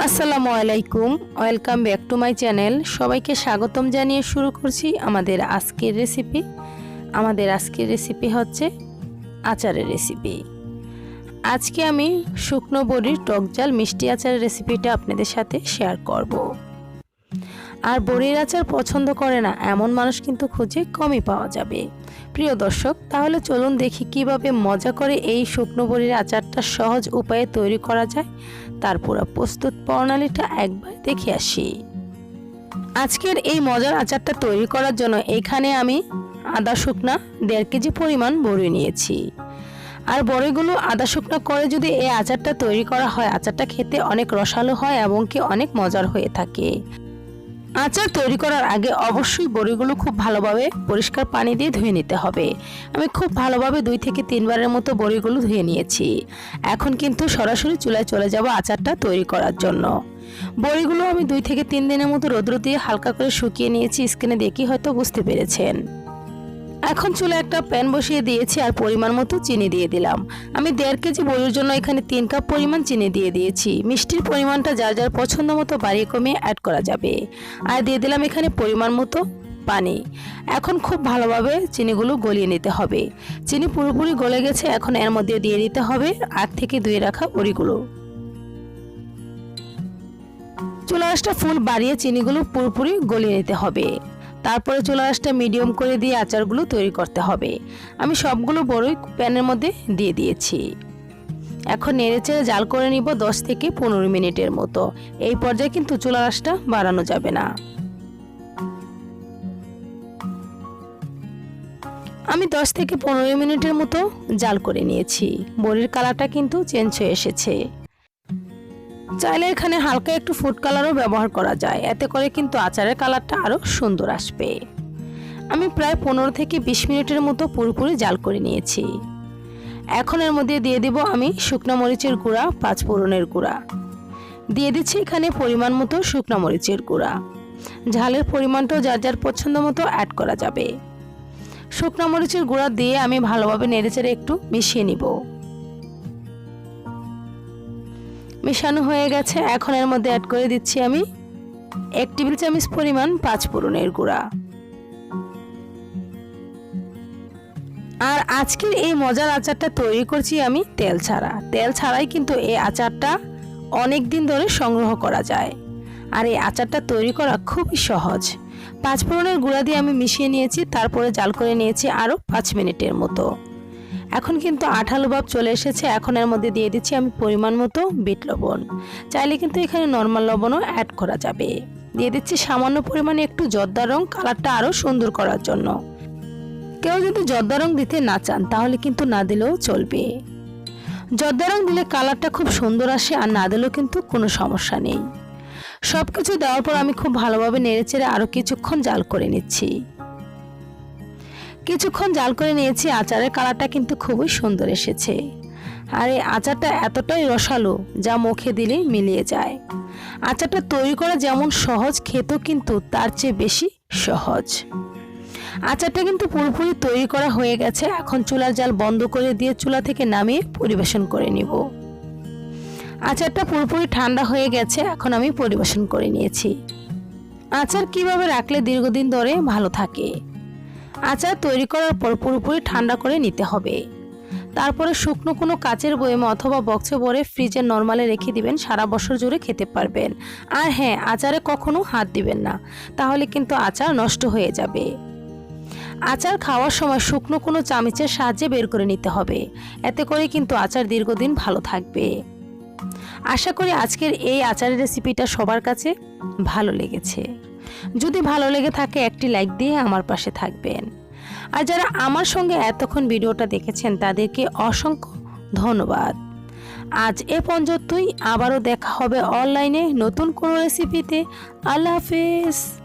আসসালামু আলাইকুম, welcome back to my channel. সবাইকে স্বাগতম জানিয়ে শুরু করছি আমাদের আজকের রেসিপি। আমাদের আজকের রেসিপি হচ্ছে আচারের রেসিপি। আজকে আমি শুকনো বড়ির টক জাল মিষ্টি আচারের রেসিপিটা আপনাদের সাথে শেয়ার করব। আর বড়ির আচার পছন্দ করে না, এমন মানুষ কিন্তু খুঁজে কমই পাওয়া যাবে। প্রিয় দর্শক, তাহলে চলুন দেখি কীভাবে মজা করে এই শুকনো বড়ির আচারটা সহজ উপায়ে তৈরি করা যায়। তার পুরো প্রস্তুত প্রণালীটা একবার দেখে আসি। আজকের এই মজার আচারটা তৈরি করার জন্য এখানে আমি আদা শুকনা দেড় কেজি পরিমাণ বড়ি নিয়েছি। আর বড়িগুলো আদা শুকনো করে যদি এই আচারটা তৈরি করা হয়, আচারটা খেতে অনেক রসালো হয় এবং কি অনেক মজার হয়ে থাকে। আচার তৈরি করার আগে অবশ্যই বড়িগুলো খুব ভালোভাবে পরিষ্কার পানি দিয়ে ধুয়ে নিতে হবে। আমি খুব ভালোভাবে দুই থেকে তিনবারের মতো বড়িগুলো ধুয়ে নিয়েছি। এখন কিন্তু সরাসরি চুলায় চলে যাব আচারটা তৈরি করার জন্য। বড়িগুলো আমি দুই থেকে তিন দিনের মতো রৌদ্র দিয়ে হালকা করে শুকিয়ে নিয়েছি, স্কিনে দেখি হয়তো বুঝতে পেরেছেন। এখন চুলে একটা প্যান বসিয়ে দিয়েছি আর পরিমাণ মতো চিনি দিয়ে দিলাম। আমি দেড় কেজি বড়ির জন্য এখানে তিন কাপ পরিমাণ চিনি দিয়ে দিয়েছি। মিষ্টির পরিমাণটা যার যার পছন্দ মতো বাড়িয়ে কমিয়ে অ্যাড করা যাবে। আর দিয়ে দিলাম এখানে পরিমাণ মতো পানি। এখন খুব ভালোভাবে চিনিগুলো গলিয়ে নিতে হবে। চিনি পুরোপুরি গলে গেছে, এখন এর মধ্যে দিয়ে দিতে হবে আগ থেকে ধুয়ে রাখা বড়িগুলো। চুলা আঁচটা ফুল বাড়িয়ে চিনিগুলো পুরোপুরি গলিয়ে নিতে হবে। তারপরে চুলা আঁচটা মিডিয়াম করে দিয়ে আচারগুলো তৈরি করতে হবে। আমি সবগুলো বড়ই প্যানের মধ্যে দিয়ে দিয়েছি। এখন নেড়েচেড়ে জাল করে নিব দশ থেকে পনেরো মিনিটের মতো। এই পর্যায়ে কিন্তু চুলা আঁচটা বাড়ানো যাবে না। আমি দশ থেকে পনেরো মিনিটের মতো জাল করে নিয়েছি। বড়ির কালারটা কিন্তু চেঞ্জ হয়ে এসেছে। চাইলে এখানে হালকা একটু ফুড কালারও ব্যবহার করা যায়। এতে করে কিন্তু আচারের কালারটা আরও সুন্দর আসবে। আমি প্রায় পনেরো থেকে বিশ মিনিটের মতো পুরোপুরি জাল করে নিয়েছি। এখন এর মধ্যে দিয়ে দিব আমি শুকনো মরিচের গুঁড়া, পাঁচ ফোড়নের গুঁড়া। দিয়ে দিচ্ছি এখানে পরিমাণ মতো শুকনো মরিচের গুঁড়া। ঝালের পরিমাণটাও যার যার পছন্দ মতো অ্যাড করা যাবে। শুকনো মরিচের গুঁড়া দিয়ে আমি ভালোভাবে নেড়েচেড়ে একটু মিশিয়ে নিব। মেশানো হয়ে গেছে। এখন এর মধ্যে অ্যাড করে দিচ্ছি আমি এক টেবিল চামচ পরিমাণ পাঁচ ফোড়নের গুঁড়া। আর আজকের এই মজার আচারটা তৈরি করছি আমি তেল ছাড়া। তেল ছাড়াই কিন্তু এই আচারটা অনেক দিন ধরে সংগ্রহ করা যায়। আর এই আচারটা তৈরি করা খুবই সহজ। পাঁচ ফোড়নের গুঁড়া দিয়ে আমি মিশিয়ে নিয়েছি, তারপরে জাল করে নিয়েছি আরও পাঁচ মিনিটের মতো। এখন কিন্তু আঠালো ভাব চলে এসেছে, এখন এর মধ্যে দিয়ে দিচ্ছি আমি পরিমাণ মতো বিট লবণ। চাইলে কিন্তু এখানে নর্মাল লবণও অ্যাড করা যাবে। দিয়ে দিচ্ছি সামান্য পরিমাণে একটু জর্দা রং কালারটা আরও সুন্দর করার জন্য। কেউ যদি জর্দা রং দিতে না চান, তাহলে কিন্তু না দিলেও চলবে। জর্দা রং দিলে কালারটা খুব সুন্দর আসে আর না দিলেও কিন্তু কোনো সমস্যা নেই। সব কিছু দেওয়ার পর আমি খুব ভালোভাবে নেড়েচেড়ে আরও কিছুক্ষণ জাল করে নিচ্ছি। কিছুক্ষণ জাল করে নিয়েছি, আচারের কালারটা কিন্তু খুবই সুন্দর এসেছে। আর এই আচারটা এতটাই রসালো, যা মুখে দিলেই মিলিয়ে যায়। আচারটা তৈরি করা যেমন সহজ, খেতেও কিন্তু তার চেয়ে বেশি সহজ। আচারটা কিন্তু পুরোপুরি তৈরি করা হয়ে গেছে, এখন চুলার জাল বন্ধ করে দিয়ে চুলা থেকে নামিয়ে পরিবেশন করে নিব। আচারটা পুরোপুরি ঠান্ডা হয়ে গেছে, এখন আমি পরিবেশন করে নিয়েছি। আচার কীভাবে রাখলে দীর্ঘদিন ধরে ভালো থাকে? আচার তৈরি করার পর পুরোপুরি ঠান্ডা করে নিতে হবে। তারপরে শুকনো কোনো কাচের বয়েমে অথবা বক্সে ভরে ফ্রিজে নর্মালে রেখে দিবেন, সারা বছর জুড়ে খেতে পারবেন। আর হ্যাঁ আচারে কখনো হাত দিবেন না, তাহলে কিন্তু আচার নষ্ট হয়ে যাবে। আচার খাওয়ার সময় শুকনো কোনো চামচের সাহায্যে বের করে নিতে হবে, এতে করে কিন্তু আচার দীর্ঘদিন ভালো থাকবে। আশা করি আজকের এই আচারের রেসিপিটা সবার কাছে ভালো লেগেছে। যদি ভালো লেগে থাকে, একটি লাইক দিয়ে আমার পাশে থাকবেন। আর যারা আমার সঙ্গে এতক্ষণ ভিডিওটা দেখেছেন, তাদেরকে অসংখ্য ধন্যবাদ। আজ এ পর্যন্তই। আবারও দেখা হবে অনলাইনে নতুন কোনো রেসিপিতে আল্লাহ হাফেজ।